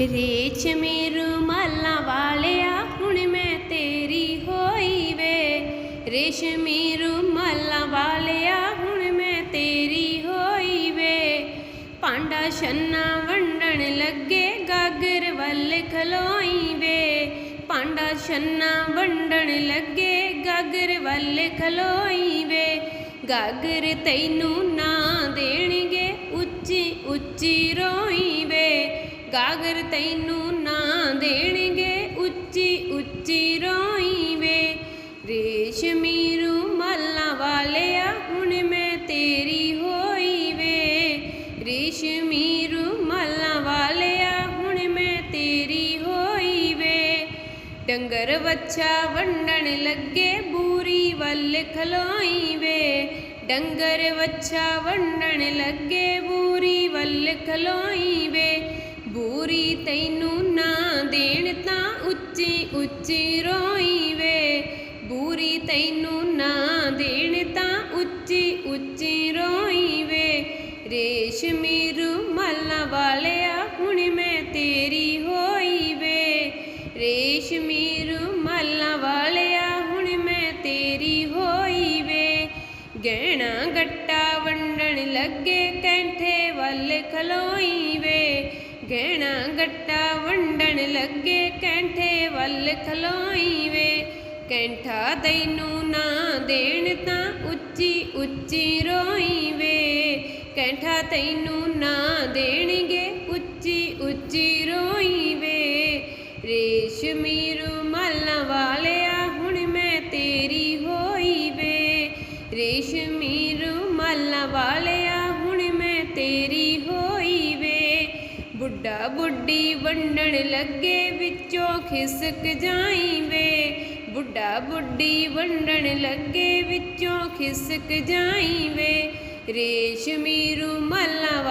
ਰੇਸ਼ਮੀ ਰੁਮਾਲਾਂ ਵਾਲਿਆ, ਹੁਣ ਮੈਂ ਤੇਰੀ ਹੋਈ ਵੇ। ਰੇਸ਼ਮੀ ਰੁਮਾਲਾਂ ਵਾਲਿਆ, ਹੁਣ ਮੈਂ ਤੇਰੀ ਹੋਈ ਵੇ। ਭਾਂਡਾ ਛੰਨਾ ਵੰਡਣ ਲੱਗੇ, ਗਾਗਰ ਵੱਲ ਖਲੋਈ ਵੇ। ਭਾਂਡਾ ਛੰਨਾ ਵੰਡਣ ਲੱਗੇ, ਗਾਗਰ ਵੱਲ ਖਲੋਈ ਵੇ। ਗਾਗਰ ਤੈਨੂੰ ਨਾ ਦੇਣਗੇ ਕਾਗਰ ਤੈਨੂੰ ਨਾ ਦੇਣਗੇ, ਉੱਚੀ ਉੱਚੀ ਰੋਈ ਵੇ। ਰੇਸ਼ਮੀ ਰੁਮਾਲਾਂ ਵਾਲਿਆ, ਹੁਣ ਮੈਂ ਤੇਰੀ ਹੋਈ ਵੇ। ਰੇਸ਼ਮੀ ਰੁਮਾਲਾਂ ਵਾਲਿਆ, ਹੁਣ ਮੈਂ ਤੇਰੀ ਹੋਈ ਵੇ। ਡੰਗਰ ਵੱਛਾ ਵੰਡਣ ਲੱਗੇ, ਬੂਰੀ ਵੱਲ ਖਲੋਈ ਵੇ। ਡੰਗਰ ਵੱਛਾ ਵੰਡਣ ਲੱਗੇ, ਬੂਰੀ ਵੱਲ ਖਲੋਈ ਤੈਨੂੰ ਨਾ ਦੇਣ ਤਾਂ ਉੱਚੀ ਉੱਚੀ ਰੋਈ ਵੇ ਬੂਰੀ ਤੈਨੂੰ ਨਾ ਦੇਣ ਤਾਂ ਉੱਚੀ ਉੱਚੀ ਰੋਈ ਵੇ ਰੇਸ਼ਮੀ ਰੁਮਾਲਾਂ ਵਾਲਿਆ, ਹੁਣ ਮੈਂ ਤੇਰੀ ਹੋਈ ਵੇ ਰੇਸ਼ਮੀ ਰੁਮਾਲਾਂ ਵਾਲਿਆ, ਹੁਣ ਮੈਂ ਤੇਰੀ ਹੋਈ ਵੇ ਗਹਿਣਾ ਗੱਟਾ ਵੰਡਣ ਲੱਗੇ, ਕੈਂਠੇ ਵੱਲ ਖਲੋਈ ਗਹਿਣਾ ਗੱਟਾ ਵੰਡਣ ਲੱਗੇ, ਕੈਂਠੇ ਵੱਲ ਖਲੋਈ ਵੇ ਕੈਂਠਾ ਤੈਨੂੰ ਨਾ ਦੇਣ ਤਾਂ ਉੱਚੀ ਉੱਚੀ ਰੋਈ ਵੇ ਕੈਂਠਾ ਤੈਨੂੰ ਨਾ ਦੇਣਗੇ, ਉੱਚੀ ਉੱਚੀ ਰੋਈ ਵੇ ਰੇਸ਼ਮੀ ਰੁਮਾਲਾਂ ਵਾਲਿਆ, ਹੁਣ ਮੈਂ ਤੇਰੀ ਹੋਈ ਵੇ ਰੇਸ਼ਮੀ ਰੁਮਾਲਾਂ ਵਾਲੇ ਬੁੱਢੀ ਵੰਡਣ ਲੱਗੇ ਵਿੱਚੋਂ ਖਿਸਕ ਜਾਈ ਵੇ ਬੁੱਢਾ ਬੁੱਢੀ ਵੰਡਣ ਲੱਗੇ ਵਿੱਚੋਂ ਖਿਸਕ ਜਾਈ ਵੇ ਰੇਸ਼ਮੀ ਰੁਮਾਲਾਂ